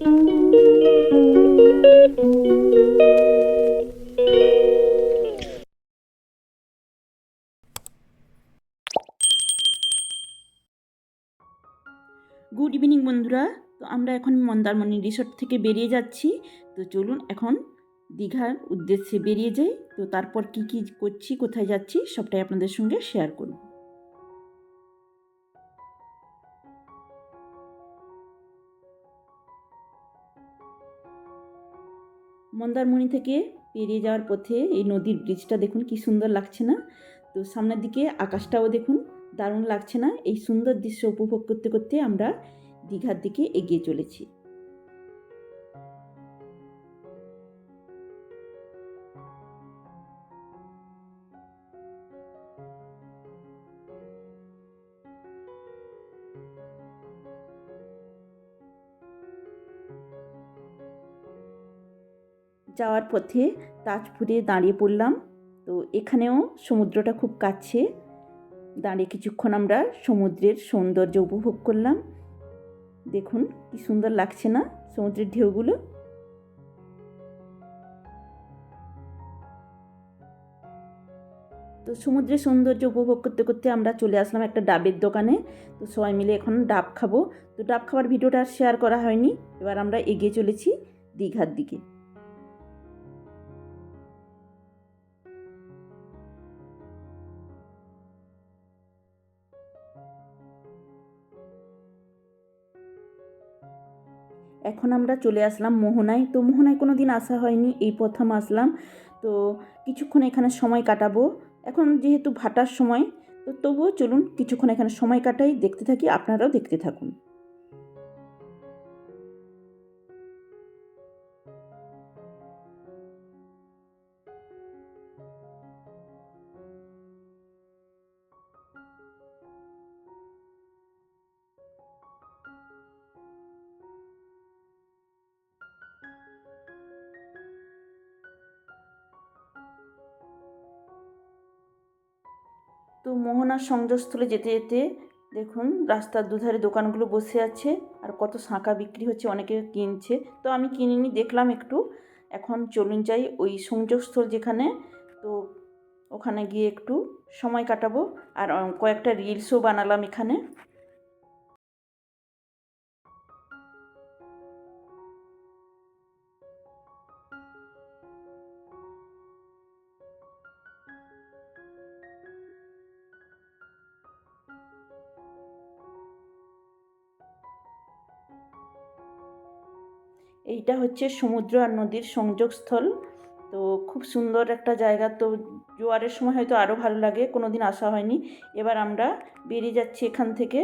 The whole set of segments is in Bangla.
গুড ইভিনিং বন্ধুরা। তো আমরা এখন মন্দারমণি রিসোর্ট থেকে বেরিয়ে যাচ্ছি। তো চলুন এখন দীঘার উদ্দেশ্যে বেরিয়ে যাই। তো তারপর কি কি করছি, কোথায় যাচ্ছি, সবটাই আপনাদের সঙ্গে শেয়ার করব। মন্দারমণি থেকে পেরিয়ে যাওয়ার পথে এই নদীর ব্রিজটা দেখুন কি সুন্দর লাগছে না? তো সামনের দিকে আকাশটাও দেখুন, দারুণ লাগছে না? এই সুন্দর দৃশ্য উপভোগ করতে করতে আমরা দীঘার দিকে এগিয়ে চলেছি। যাওয়ার পথে তাজপুরে দাঁড়িয়ে পড়লাম। তো এখানেও সমুদ্রটা খুব কাছে। দাঁড়িয়ে কিছুক্ষণ আমরা সমুদ্রের সৌন্দর্য উপভোগ করলাম। দেখুন, কি সুন্দর লাগছে না সমুদ্রের ঢেউগুলো। তো সমুদ্রের সৌন্দর্য উপভোগ করতে করতে আমরা চলে আসলাম একটা ডাবের দোকানে। তো সবাই মিলে এখন ডাব খাব। তো ডাব খাবার ভিডিওটা শেয়ার করা হয়নি। এবার আমরা এগিয়ে চলেছি দীঘার দিকে। এখন আমরা চলে আসলাম মোহনায়। তো মোহনায় কোনো দিন আসা হয়নি, এই প্রথম আসলাম। তো কিছুক্ষণ এখানে সময় কাটাবো। এখন যেহেতু ভাটার সময়, তো তবুও চলুন কিছুক্ষণ এখানে সময় কাটাই, দেখতে থাকি, আপনারাও দেখতে থাকুন। তো মোহনার সংযোগস্থলে যেতে যেতে দেখুন রাস্তার দুধারে দোকানগুলো বসে আছে আর কত শাঁখা বিক্রি হচ্ছে, অনেকে কিনছে। তো আমি কিনিনি, দেখলাম একটু। এখন চলুন যাই ওই সংযোগস্থল যেখানে। তো ওখানে গিয়ে একটু সময় কাটাবো। আর কয়েকটা রিলসও বানালাম এখানে। এইটা হচ্ছে সমুদ্র আর নদীর সংযোগস্থল। তো খুব সুন্দর একটা জায়গা। তো জোয়ারের সময় হয়তো আরও ভালো লাগে কোনো দিন আসা হয়নি। এবার আমরা বেরিয়ে যাচ্ছি এখান থেকে।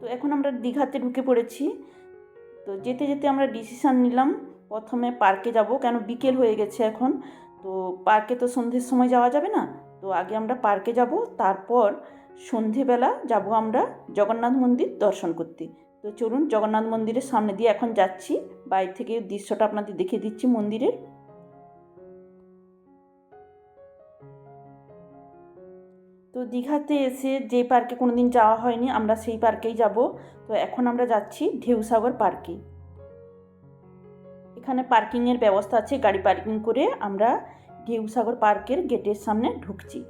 তো এখন আমরা দীঘাতে ঢুকে পড়েছি। তো যেতে যেতে আমরা ডিসিশান নিলাম, প্রথমে পার্কে যাব। কেন বিকেল হয়ে গেছে এখন। তো পার্কে তো সন্ধ্যের সময় যাওয়া যাবে না। তো আগে আমরা পার্কে যাব। তারপর সন্ধেবেলা যাব আমরা জগন্নাথ মন্দির দর্শন করতে। তো চলুন জগন্নাথ মন্দিরের সামনে দিয়ে এখন যাচ্ছি। বাইরে থেকে দৃশ্যটা আপনাদের দেখিয়ে দিচ্ছি মন্দিরের। তো দীঘাতে এসে যে পার্কে কোনো দিন যাওয়া হয়নি, আমরা সেই পার্কেই যাব। তো এখন আমরা যাচ্ছি ঢেউসাগর পার্কে। এখানে পার্কিংয়ের ব্যবস্থা আছে, গাড়ি পার্কিং করে আমরা ঢেউসাগর পার্কের গেটের সামনে ঢুকছি।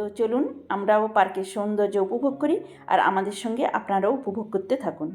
তো চলুন আমরাও পার্কের সৌন্দর্য উপভোগ করি আর আমাদের সঙ্গে আপনারাও উপভোগ করতে থাকুন।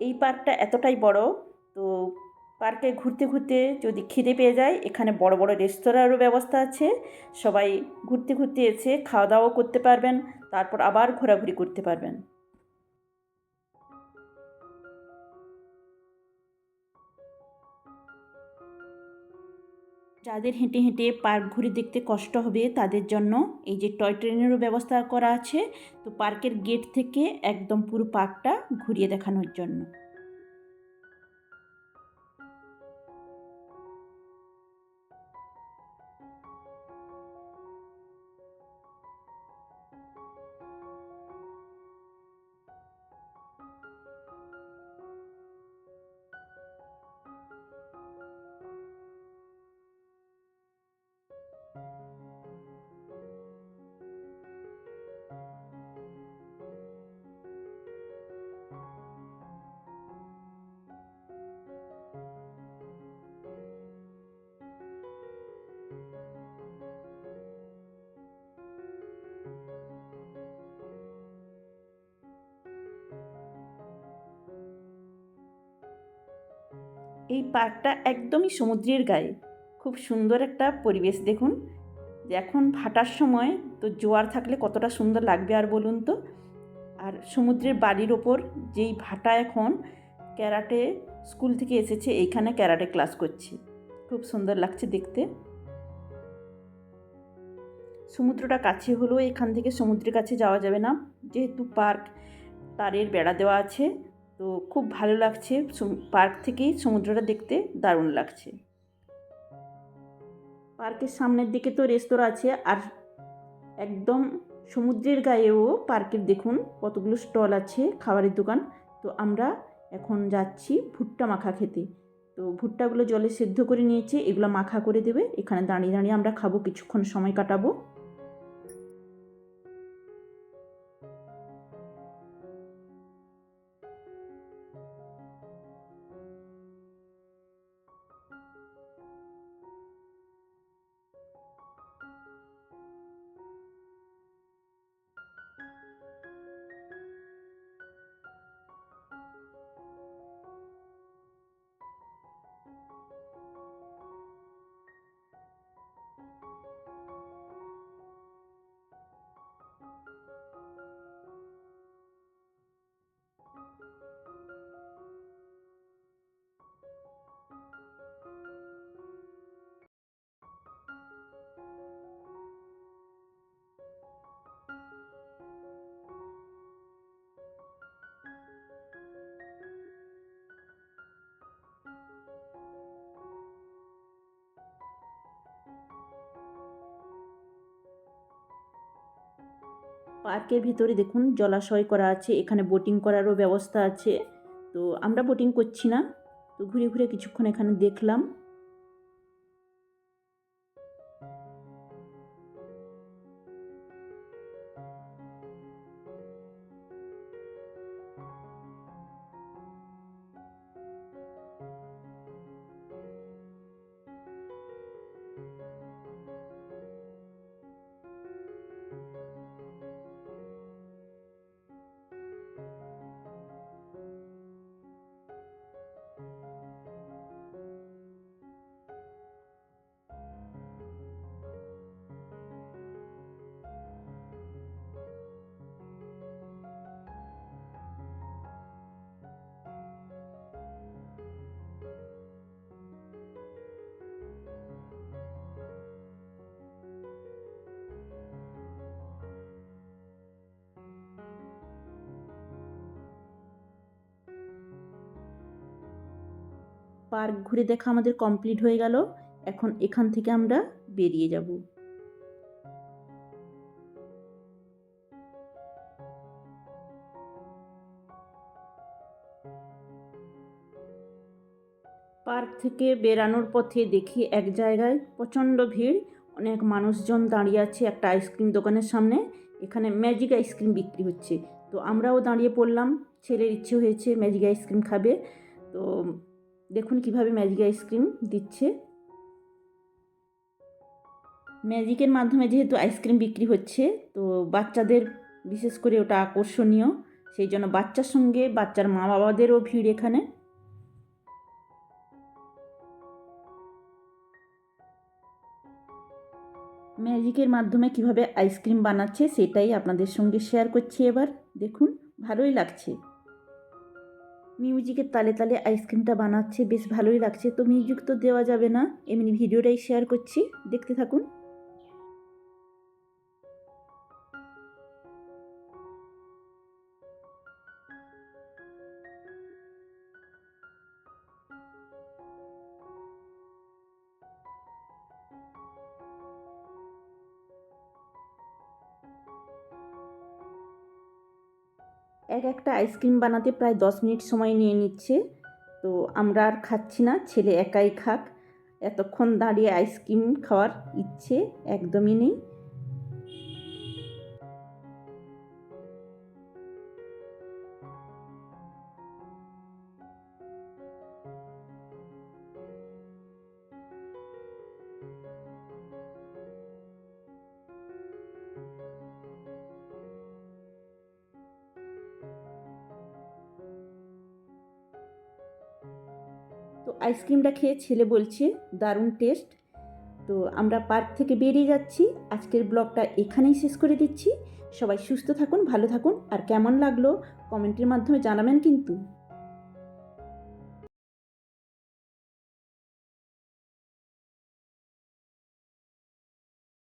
এই পার্কটা এতটাই বড়, তো পার্কে ঘুরতে ঘুরতে যদি খিদে পেয়ে যায়, এখানে বড় বড় রেস্তোরাঁরও ব্যবস্থা আছে। সবাই ঘুরতে ঘুরতে এসে খাওয়া দাওয়াও করতে পারবেন, তারপর আবার ঘোরাঘুরি করতে পারবেন। যাদের হেঁটে হেঁটে পার্ক ঘুরে দেখতে কষ্ট হবে তাদের জন্য এই যে টয় ট্রেনেরও ব্যবস্থা করা আছে। তো পার্কের গেট থেকে একদম পুরো পার্কটা ঘুরিয়ে দেখানোর জন্য। এই পার্কটা একদমই সমুদ্রের গায়ে। খুব সুন্দর একটা পরিবেশ দেখুন। এখন ভাটার সময়, তো জোয়ার থাকলে কতটা সুন্দর লাগবে আর বলুন তো? আর সমুদ্রের বাড়ির ওপর যেই ভাটা এখন, ক্যারাটে স্কুল থেকে এসেছে, এইখানে ক্যারাটে ক্লাস করছে। খুব সুন্দর লাগছে দেখতে। সমুদ্রটা কাছে হলেও এখান থেকে সমুদ্রের কাছে যাওয়া যাবে না। যেহেতু পার্ক, তারের বেড়া দেওয়া আছে। তো খুব ভালো লাগছে পার্ক থেকেই সমুদ্রটা দেখতে দারুণ লাগছে। পার্কের সামনের দিকে তো রেস্তোরাঁ আছে, আর একদম সমুদ্রের গায়েও পার্কের দেখুন কতগুলো স্টল আছে, খাবারের দোকান। তো আমরা এখন যাচ্ছি ভুট্টা মাখা খেতে। তো ভুট্টাগুলো জলে সেদ্ধ করে নিয়েছে, এগুলো মাখা করে দেবে, এখানে দাঁড়িয়ে দাঁড়িয়ে আমরা খাব, কিছুক্ষণ সময় কাটাবো। পার্কের ভিতরে দেখুন জলাশয় করা আছে, এখানে বোটিং করারও ব্যবস্থা আছে। তো আমরা বোটিং করছি না। তো ঘুরে ঘুরে কিছুক্ষণ এখানে দেখলাম। পার্ক ঘুরে দেখা আমাদের কমপ্লিট হয়ে গেল। এখন এখান থেকে আমরা বেরিয়ে যাব। পার্ক থেকে বেরানোর পথে দেখি এক জায়গায় প্রচণ্ড ভিড়। অনেক মানুষজন দাঁড়িয়ে আছে একটা আইসক্রিম দোকানের সামনে। এখানে ম্যাজিক আইসক্রিম বিক্রি হচ্ছে। তো আমরাও দাঁড়িয়ে পড়লাম। ছেলের ইচ্ছে হয়েছে ম্যাজিক আইসক্রিম খাবে। তো দেখুন কীভাবে ম্যাজিক আইসক্রিম দিচ্ছে। ম্যাজিকের মাধ্যমে যেহেতু আইসক্রিম বিক্রি হচ্ছে, তো বাচ্চাদের বিশেষ করে ওটা আকর্ষণীয়, সেই জন্য বাচ্চার সঙ্গে বাচ্চার মা বাবাদেরও ভিড় এখানে। ম্যাজিকের মাধ্যমে কীভাবে আইসক্রিম বানাচ্ছে, সেটাই আপনাদের সঙ্গে শেয়ার করছি এবার। দেখুন, ভালোই লাগছে। মিউজিকের তালে তালে আইসক্রিমটা বানাচ্ছে, বেশ ভালোই লাগছে। তো মিউজিক তো দেওয়া যাবে না। এমনি ভিডিওটাই শেয়ার করছি। দেখতে থাকুন। এক একটা আইসক্রিম বানাতে প্রায় দশ মিনিট সময় নিয়ে নিচ্ছে। তো আমরা আর খাচ্ছি না, ছেলে একাই খাক। এতক্ষণ দাঁড়িয়ে আইসক্রিম খাওয়ার ইচ্ছে একদমই নেই। তো আইসক্রিমটা খেয়ে ছেলে বলছে, দারুণ টেস্ট। তো আমরা পার্ক থেকে বেরিয়ে যাচ্ছি। আজকের ব্লগটা এখানেই শেষ করে দিচ্ছি। সবাই সুস্থ থাকুন, ভালো থাকুন, আর কেমন লাগল কমেন্টের মাধ্যমে জানাবেন কিন্তু।